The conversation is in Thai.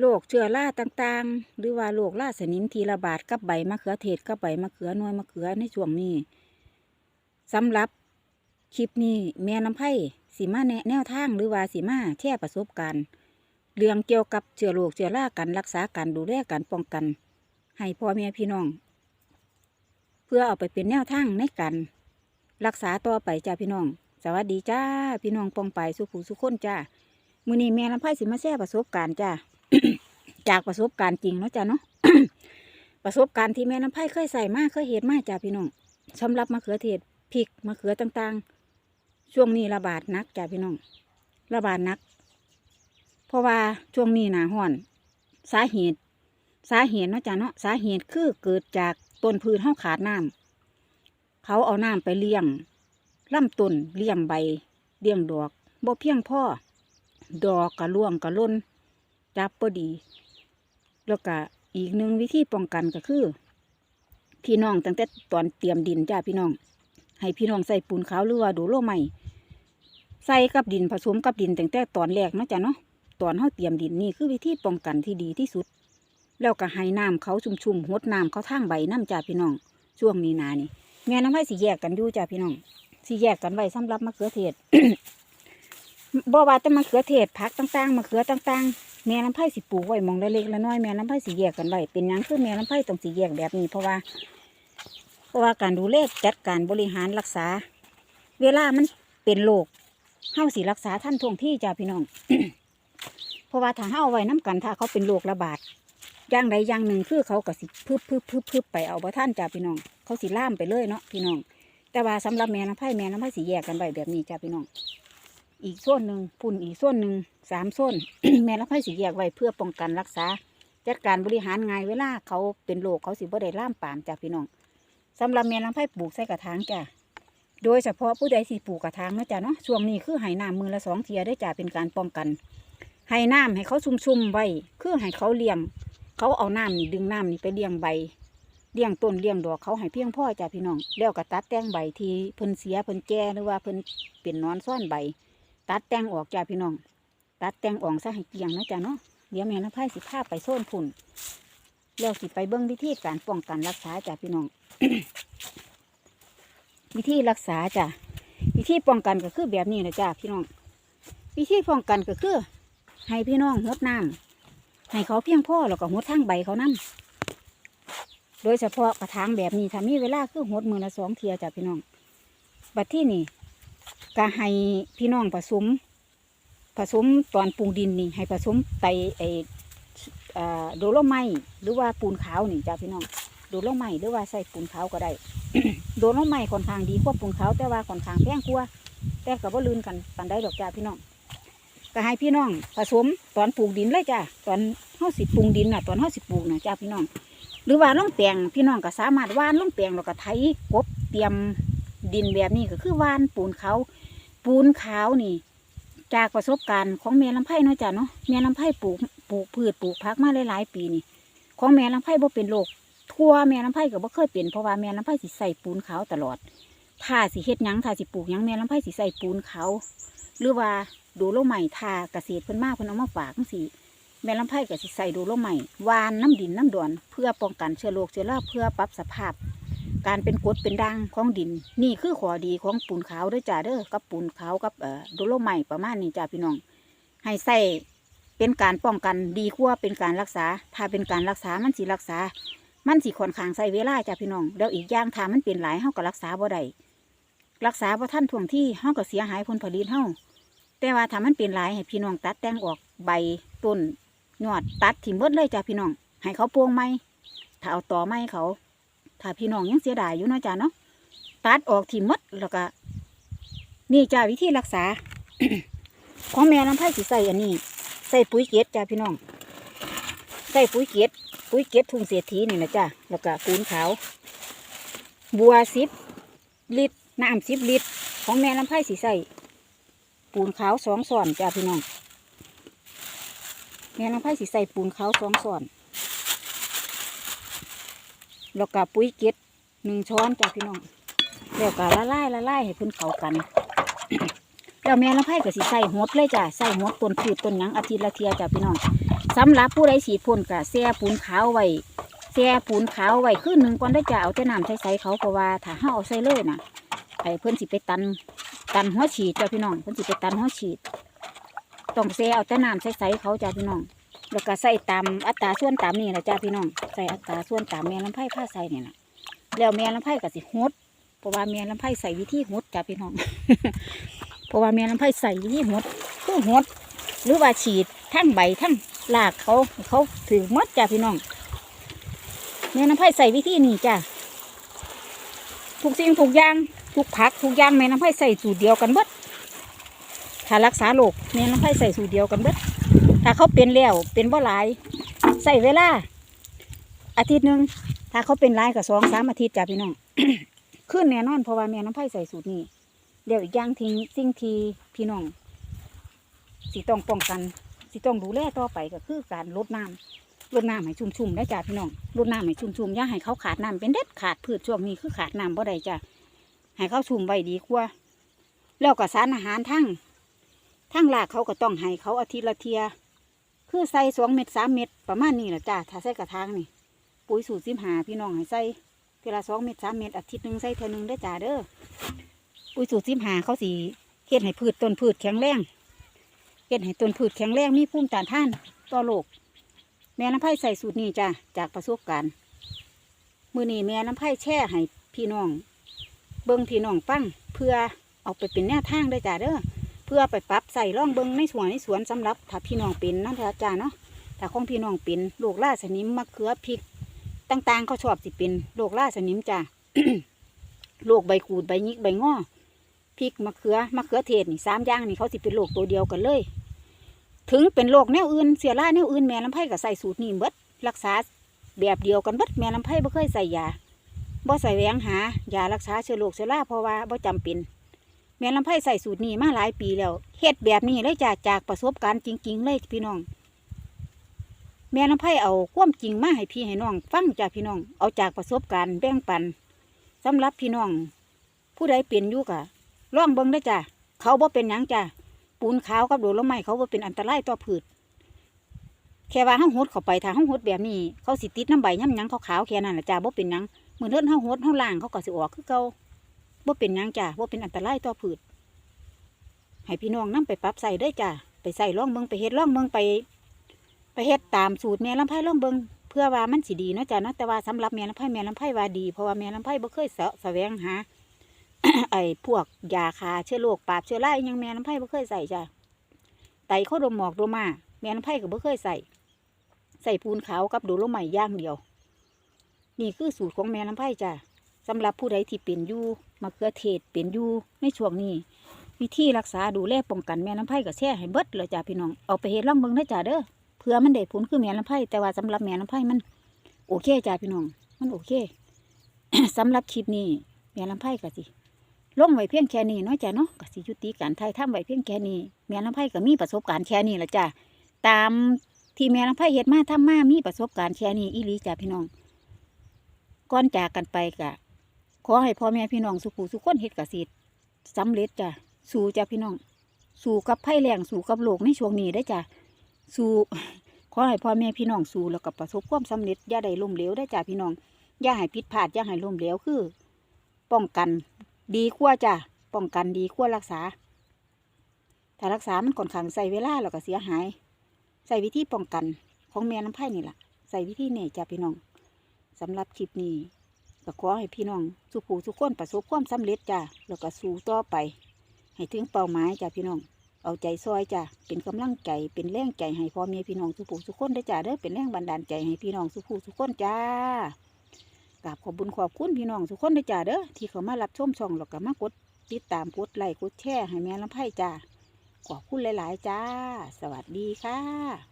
โรคเชื้อราต่างๆ หรือว่าโรคราสนิมทีระบาดกับใบมะเขือเทศกับใบมะเขือนวยมะเขือในช่วงนี้สำหรับคลิปนี้แม่น้ำไผ่สีมาแนแนวทางหรือว่าสีมาแชร์ประสบการณ์เรื่องเกี่ยวกับเชื้อโรคเชื้อราการรักษาการดูแลการป้องกัน ให้พ่อแม่พี่น้อง เพื่อเอาไปเป็นแนวทางในการรักษาต่อไปจ้าพี่น้อง สวัสดีจ้าพี่น้องปองไปสุขูสุขคนจ้ามือนี้แม่ลำไผ่สิมาแชร์ประสบการณ์จ้า จากประสบการณ์จริงเนาะจ้าเนาะประสบการณ์ที่แม่น้ำไผ่เคยใส่มากเคยเห็นมากจ้าพี่น้องสำหรับมะเขือเทศพริกมะเขือต่างๆ ช่วงนี้ระบาดนักจ้าพี่น้อง ระบาดนัก เพราะว่าช่วงนี้หนาห้อน สาเหตุ สาเหตุเนาะจ้าเนาะสาเหตุคือเกิดจากต้นพืชเฮาขาดน้ำเขาเอาน้ำไปเลี้ยงลำต้นเลี้ยงใบเลี้ยงดอกบ่เพียงพ่อดอกกระร่วงกระล้น จับพอดี แล้วก็อีกหนึ่งวิธีป้องกันก็คือ พี่น้องตั้งแต่ตอนเตรียมดินจ้าพี่น้อง ให้พี่น้องใส่ปูนขาวหรือว่าดูโลใหม่ใส่กับดินผสมกับดินตั้งแต่ตอนแรกนะจ้ะเนาะตอนเฮาเตรียมดินนี่คือวิธีป้องกันที่ดีที่สุด แล้วก็ให้น้ำเขาชุ่มๆหดน้ำเขาทางใบน้ำจ้าพี่น้อง ช่วงนี้นานี่แม่น้ำให้สีแยกกันอยู่จ้าพี่น้องสีแยกกันไว้สำหรับมะเขือเทศ บ่ว่าแต่มะเขือเทศผักต่างๆมะเขือต่างๆแม่น้ำไผ่สิปลูกไว้มองเล็กๆละน้อยแม่น้ำไผ่สิแยกกันไว้เป็นยังคือแม่น้ำไผ่ต้องสิแยกแบบนี้เพราะว่า เพราะว่าการดูแลจัดการบริหารรักษา เวลามันเป็นโรคเฮาสิรักษาท่านท่วงที่จ้าพี่น้องเพราะว่าถ้าเฮาเอาไว้น้กันถ้าเขาเป็นโรคระบาดอย่างใดอย่างหนึ่งคือเขาก็สิพึบพึบพึบพึบไปเอาบ่ท่านจ้าพี่น้อง เขาสิล่ามไปเลยเนาะพี่น้อง แต่ว่าสำหรับแม่น้ำไผ่แม่น้ำไผ่สิแยกกันไว้แบบนี้จ้าพี่น้อง อีกส่วนหนึ่งพุ่นอีกส่วนหนึ่งสามส่วน แม่น้ำไผ่สิแยกไว้เพื่อป้องกันรักษา จัดการบริหารงายเวลาเขาเป็นโรคเขาสิบ่ได้ล่ามปามจ้าพี่น้องสำหรับแม่น้ำไผ่ปลูกใส่กระถางจ้าโดยเฉพาะผู้ใดสิปลูกกระถางนะจ้าเนาะช่วงนี้คือให้น้ำมือละสองเทียได้จ้าเป็นการป้องกันให้น้ำให้เขาชุ่มๆไว้คือให้เขาเลี้ยง เขาเอาน้ำนี่ดึงน้ำนี่ไปเลี้ยงใบเลี้ยงต้นเลี้ยงดอกเขาให้เพียงพ่อจ้าพี่น้องแล้วก็ตัดแต่งใบที่เพิ่นเสียเพิ่นแก่หรือว่าเพิ่นเป็นนอนซ่อนใบ ตัดแต่งออกจ้าพี่น้อง ตัดแต่งออกซะให้เกลียงนะจ้าเนาะ เดี๋ยวแม่น้ำไผ่สิพาไปโซนพุ่นแล้วสิไปเบิ้งวิธีการป้องกันรักษาจ้าพี่น้อง วิธีรักษาจ้ะวิธีป้องกันก็คือแบบนี้นะจ้าพี่น้อง วิธีป้องกันก็คือ ให้พี่น้องหดน้ำให้เขาเพียงพ่อแล้วก็หดทางใบเขานั่นโดยเฉพาะกระถางแบบนี้ถ้ามีเวลาคือหดมือละสองเทียจ้ะพี่น้อง บัดที่นี่ ก็ให้พี่น้องผสม ผสมตอนปรุงดินนี่ ให้ผสมไตไอโดโลไมหรือว่าปูนขาวนี่จ้ะพี่น้องโดโลไมหรือว่าใส่ปูนขาวก็ได้ โดโลไมต์ค่อนข้างดีกว่าปูนขาวแต่ว่าค่อนข้างแพงกว่าแต่ก็บ่ลืนกันปันได้ดอกจ้าพี่น้องก็ให้พี่น้องผสมตอนปลูกดินเลยจ้าตอนเฮาสิปรุงดินน่ะตอนเฮาสิปลูกน่ะจ้าพี่น้อง หรือว่าล่องแปงพี่น้องก็สามารถว่านล่องแปงแล้วก็ไถกบเตรียม ดินแบบนี้ก็คือว่านปูนเขา ปูนขาวนี่ จากประสบการณ์ของแม่ลำไผ่เนาะจ้าเนาะแม่ลำไผ่ปลูกปลูกพืชปลูกผักมาหลายๆปีนี่ ของแม่ลำไผ่บ่เป็นโรคทั่วแม่ลำไผ่ก็บ่เคยเป็นเพราะว่าแม่ลำไผ่สิใส่ปูนขาวตลอดถ้าสิเฮ็ดยังถ้าสิปลูกยังแม่ลำไผ่สิใส่ปูนขาวหรือว่าดูโลใหม่ทาเกษตรเพิ่นมาเพิ่นเอามาฝากจังซี่แม่ลำไผ่ก็สิใส่ดูโลใหม่วานน้ำดินน้ำดอนเพื่อป้องกันเชื้อโรคเชื้อราเพื่อปรับสภาพ การเป็นกดเป็นด่างของดิน นี่คือข้อดีของปูนขาวด้อจ้าเด้อกับปูนขาวกับเอ่อดูโลใหม่ประมาณนี้จ้าพี่น้อง ให้ใส่เป็นการป้องกันดีกว่าเป็นการรักษา ถ้าเป็นการรักษามันสิรักษา มันสิค่อนข้างใส่เวลาจ้าพี่น้องแล้วอีกอย่างถ้ามันเป็นหลายเฮาก็รักษาบ่ได้รักษาบ่ทันท่วงที่เฮาก็เสียหายผลผลิตเฮาแต่ว่าถ้ามันเป็นหลายให้พี่น้องตัดแต่งออกใบต้นยอดตัดถิ่มเบิดเลยจ้าพี่น้องให้เขาโปวงไหมถ้าเอาต่อไม้เขา ถ้าพี่น้องยังเสียดายอยู่เนาะจ้าเนาะตัดออกถิ่มดแล้วก็นี่จ้าวิธีรักษา ของแม่น้ำไผ่สิใส่อันนี้ ใส่ปุ๋ยเกล็ดจ้าพี่น้อง ใส่ปุ๋ยเกล็ดปุ๋ยเกล็ดทุ่งเศรษฐีนี่นะจ้าแล้วก็ปูนขาว บัวสิบลิตรน้ำสิบลิตร ของแม่น้ำไผ่สิใส่ปูนขาวสองส่อนจ้าพี่น้องแม่น้ำไผ่สิใส่ปูนขาวสองส่อน แล้วก็ปุ๋ยเก็ดหนึ่งช้อนจ้าพี่น้องแล้วก็ละลายละลายให้เพิ่นเข้ากันแล้วแม่ลำไผ่ก็สิใส่หดเลยจ้ะใส่หดต้นพืชต้นหยังอาทิตย์ละเทียจ้ะพี่น้องสำหรับผู้ใดฉีดพ่นก็แช่ปูนขาวไว้แช่ปูนขาวไว้คืนหนึ่งก่อนได้จ้ะเอาแต่น้ำใส่ๆเขาเพราะว่าถ้าเฮาเอาใส่เลยน่ะไอ้เพิ่นสิไปตันตันหัวฉีดจ้ะพี่น้องเพิ่นสิไปตันหัวฉีดต้องแช่เอาแต่น้ำใส่ๆเขาจ้ะพี่น้อง แล้วก็ใส่ตามอัตราส่วนตามนี่แหละจ้าพี่น้องใส่อัตราส่วนตามแม่ลำไผ่ผ้าใส่เนี่ยนะแล้วแม่ลำไผ่ก็สิหดเพราะว่าแม่ลำไผ่ใส่วิธีหดจ้าพี่น้องเพราะว่าแม่ลำไผ่ใส่วิธีหดคือหดหรือว่าฉีดทั้งใบทั้งรากเขาเขาถือมดจ้าพี่น้องแม่ลำไผ่ใส่วิธีนี้จ้าทุกสิ่งทุกอย่างทุกผักทุกอย่างแม่ลำไผ่ใส่สูตรเดียวกันเบิดถ้ารักษาโรคแม่ลำไผ่ใส่สูตรเดียวกันเบิด ถ้าเขาเป็นแล้วเป็นบ่หลายใส่เวลา อาทิตย์หนึ่งถ้าเขาเป็นหลายก็สองสามอาทิตย์จ้ะพี่น้อง ขึ้นแน่นอนเพราะว่าแม่น้ำไผ่ใส่สูตรนี้เดี๋ยวอีกอย่างทิ้งสิ่งที่พี่น้องสิต้องป้องกันสิต้องดูแลต่อไปก็คือการลดน้ำลดน้ำให้ชุ่มๆได้จ้ะพี่น้องลดน้ำให้ชุ่มๆอย่าให้เขาขาดน้ำเป็นเด็ดขาดพืชช่วงนี้คือขาดน้ำบ่ได้จ้ะให้เขาชุ่มไว้ดีกว่าแล้วก็สารอาหารทั้งทั้งรากเขาก็ต้องให้เขาอาทิตย์ละเทีย คือใส่สองเม็ดสามเม็ดประมาณนี้แหละจ้าถ้าใส่กระถางนี่ ปุ๋ยสูตรสิบหาพี่น้องให้ใส่เทอละสองเม็ดสามเม็ดอาทิตย์หนึ่งใส่เท่านึงได้จ้าเด้อปุ๋ยสูตรสิบหาเขาสีเฮ็ดให้พืชต้นพืชแข็งแรงเฮ็ดให้ต้นพืชแข็งแรงมีภูมิต้านทานต่อโรคแม่น้ำไผ่ใส่สูตรนี้จ้าจากประสบการณ์มือนี้แม่น้ำไผ่แช่ให้พี่น้อง เบิ้งพี่น้องฟังเพื่อเอาไปเป็นแนวทางได้จ้าเด้อ พื่อไปปรับใส่ร่องเบิงในสวนในสวนสำหรับถ้าพี่น้องเป็นนั่นแหละจ้าเนาะถ้าของพี่น้องเป็นโรคล่าสนิมมะเขือพริกต่างๆเขาชอบสิเป็นโรคล่าสนิมจ้าโรคใบขูดใบยิกใบงอพริกมะเขือมะเขือเทศนี่สามอย่างนี่เขาสิเป็นโรคตัวเดียวกันเลย ถึงเป็นโรคแนวอื่นเสียร่าแนวอื่นแม่ลำไผ่ก็ใส่สูตรนี้เบิดรักษาแบบเดียวกันเบิดแม่ลำไผ่บ่เคยใส่ยาบ่ใส่แหวงหายารักษาเชื้อโรคเชื้อราเพราะว่าบ่จำเป็น แม่ลำไผ่ใส่สูตรนี้มาหลายปีแล้วเฮ็ดแบบนี้เลยจากจากประสบการณ์จริง ๆ เลยพี่น้อง แม่ลำไผ่เอาความจริงมาให้พี่ให้น้อง ฟังจากพี่น้องเอาจากประสบการณ์แบ่งปันสำหรับพี่น้อง ผู้ใดเป็นอยู่กะลองเบิ่งได้จ้ะเขาบ่เป็นหยังจ้ะปูนขาวกับโดดละไม้เขาบ่เป็นอันตรายต่อพืชแค่ว่าเฮาหดเข้าไปถ้าเฮาหดแบบนี้ เขาสิติดน้ำใบย่ำยังขาวๆแค่นั้นแหละจ้ะบ่เป็นยังเหมือนเฮิรนเฮาหดเฮาล้างเขาก็สิออกคือเก่า ว่าเป็นยังจ้ะว่าเป็นอันตรายต่อพืชให้พี่น้องนํไปปรับใส่ได้จ้ะไปใส่ล่องเบิงไปเฮ็ดล่องเบิงไป ไปเฮ็ดตามสูตรแม่ลำไผ่ล่องเบิงเพื่อว่ามันสิดีเนาะจ้ะเนาะแต่ว่าสำหรับแม่ลำไผ่แม่ลำไผ่ว่าดีเพราะว่าแม่ลำไผ่บ่เคยเสาะแสวงหาไอ้พวกยาคาเชื้อโรคปราบเชื้อราอยังแม่ลำไผ่บ่เคยใส่จ้ะไตโคโดมหมอกดมาแม่ลำไผ่ก็บ่เคยใส่ใส่ปูนขาวกับโดโลไม้อย่างเดียว นี่คือสูตรของแม่ลำไผ่จ้ะสำหรับผู้ใดที่เป็นอยู่ มะเขือเทศเป็นอยู่ในช่วงนี้ วิธีรักษาดูแลป้องกันแม่ลำไผ่ก็แช่ให้เบิดเลยจ้าพี่น้องเอาไปเฮ็ดล่องเบิ่งได้จ้าเด้อเพื่อมันได้ผลคือแม่ลำไผ่แต่ว่าสำหรับแม่ลำไผ่มัน โอเคจ้าพี่น้อง มันโอเคสำหรับคลิปนี้แม่ลำไผ่ก็สิลงไว้เพียงแค่นี้เนาะจ้าเนาะก็สิยุติการถ่ายทำไว้เพียงแค่นี้แม่ลำไผ่ก็มีประสบการณ์แค่นี้ละจ้าตามที่แม่ลำไผ่เฮ็ดมาทำมามีประสบการณ์แค่นี้อีหลีจ้าพี่น้องก่อนจากกันไปกะ อให้พ่อแม่พี่น้องสุขูสุขคนเฮ็ดเกษตรสำเร็จจ้ะสู่จ้ะพี่น้อง สู่กับภัยแรงสู่กับโลกในช่วงนี้ได้จ้ะสู่ขอให้พ่อแม่พี่น้องสู่แล้วก็ประสบความสำเร็จอย่าได้ล้มเหลวได้จ้ะพี่น้องอย่าให้ผิดพลาดอย่าให้ล้มเหลวคือ ป้องกันดีกว่าจ้ะป้องกันดีกว่ารักษา ถ้ารักษามันค่อนข้างใส่เวลาแล้วก็เสียหาย ใส่วิธีป้องกันของแม่น้ำไผ่นี่แหละใส่วิธีเนี่ยจ้ะพี่น้องสำหรับคลิปนี้ ก็ขอให้พี่น้องสุขูสุขคนประสบความสำเร็จจ้ะแล้วก็สู้ต่อไป ให้ถึงเป้าหมายจ้ะพี่น้อง เอาใจซอยจ้ะเป็นกำลังใจเป็นแรงใจให้พ่อแม่พี่น้องสุขูสุขคนได้จ้ะเด้อเป็นแรงบันดาลใจให้พี่น้องสุขูสุขคนจ้ากราบขอบบุญขอบคุณพี่น้องสุขคนได้จ้ะเด้อที่เขามารับชมช่องแล้วก็มากดติดตามกดไลค์กดแชร์ให้แม่ลำไผ่จ้าขอบคุณหลาย ๆ จ้า สวัสดีค่ะ